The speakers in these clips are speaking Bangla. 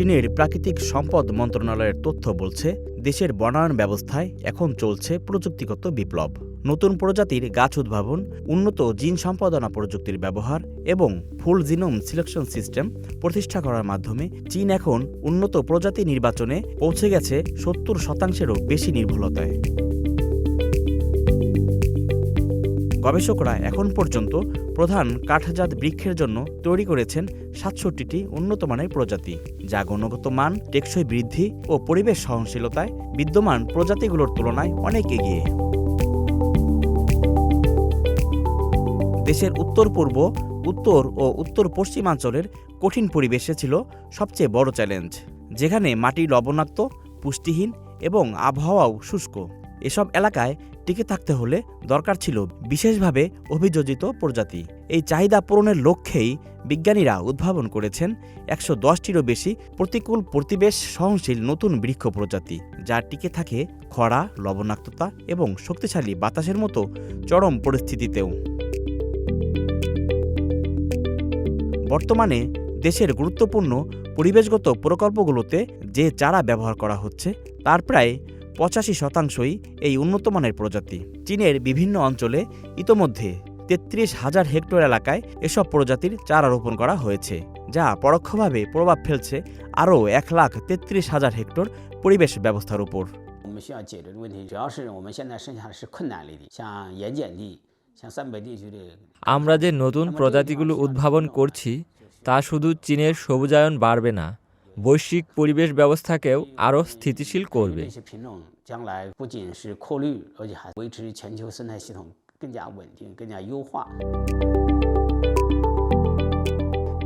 চীনের প্রাকৃতিক সম্পদ মন্ত্রণালয়ের তথ্য বলছে, দেশের বনায়ন ব্যবস্থায় এখন চলছে প্রযুক্তিগত বিপ্লব। নতুন প্রজাতির গাছ উদ্ভাবন, উন্নত জিন সম্পাদনা প্রযুক্তির ব্যবহার এবং ফুল জিনোম সিলেকশন সিস্টেম প্রতিষ্ঠা করার মাধ্যমে চীন এখন উন্নত প্রজাতি নির্বাচনে পৌঁছে গেছে সত্তর শতাংশেরও বেশি নির্ভুলতায়। গবেষকরা এখন পর্যন্ত প্রধান কাঠজাত বৃক্ষের জন্য তৈরি করেছেন সাতষট্টিটি উন্নত মানের প্রজাতি, যা গুণগত মান, টেকসই বৃদ্ধি ও পরিবেশ সহনশীলতায় বিদ্যমান প্রজাতিগুলোর তুলনায় অনেক এগিয়ে। দেশের উত্তর, পূর্ব, উত্তর ও উত্তর পশ্চিমাঞ্চলের কঠিন পরিবেশে ছিল সবচেয়ে বড় চ্যালেঞ্জ, যেখানে মাটি লবণাক্ত, পুষ্টিহীন এবং আবহাওয়াও শুষ্ক। এসব এলাকায় টিকে থাকতে হলে দরকার ছিল বিশেষভাবে অভিযোজিত প্রজাতি। এই চাহিদা পূরণের লক্ষ্যেই বিজ্ঞানীরা উদ্ভাবন করেছেন একশো দশটিরও বেশি প্রতিকূল পরিবেশ সহনশীল নতুন বৃক্ষ প্রজাতি, যা টিকে থাকে খরা, লবণাক্ততা এবং শক্তিশালী বাতাসের মতো চরম পরিস্থিতিতেও। বর্তমানে দেশের গুরুত্বপূর্ণ পরিবেশগত প্রকল্পগুলোতে যে চারা ব্যবহার করা হচ্ছে, তার প্রায় পঁচাশি শতাংশই এই উন্নতমানের প্রজাতি। চীনের বিভিন্ন অঞ্চলে ইতোমধ্যে তেত্রিশ হাজার হেক্টর এলাকায় এসব প্রজাতির চারা রোপণ করা হয়েছে, যা পরোক্ষভাবে প্রভাব ফেলছে আরও এক লাখ তেত্রিশ হাজার হেক্টর পরিবেশ ব্যবস্থার উপর। আমরা যে নতুন প্রজাতিগুলো উদ্ভাবন করছি, তা শুধু চীনের সবুজায়ন বাড়বে না বৈশ্বিক পরিবেশ ব্যবস্থাকেও আরও স্থিতিশীল করবে।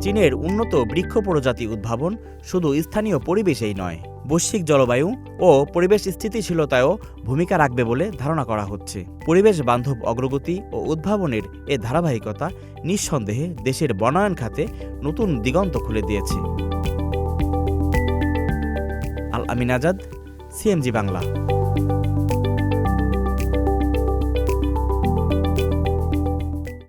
চীনের উন্নত বৃক্ষ প্রজাতি উদ্ভাবন শুধু স্থানীয় পরিবেশেই নয়, বৈশ্বিক জলবায়ু ও পরিবেশ স্থিতিশীলতায়ও ভূমিকা রাখবে বলে ধারণা করা হচ্ছে। পরিবেশ বান্ধব অগ্রগতি ও উদ্ভাবনের এ ধারাবাহিকতা নিঃসন্দেহে দেশের বনায়ন খাতে নতুন দিগন্ত খুলে দিয়েছে। আল আমিন আজাদ সিএমজি বাংলা।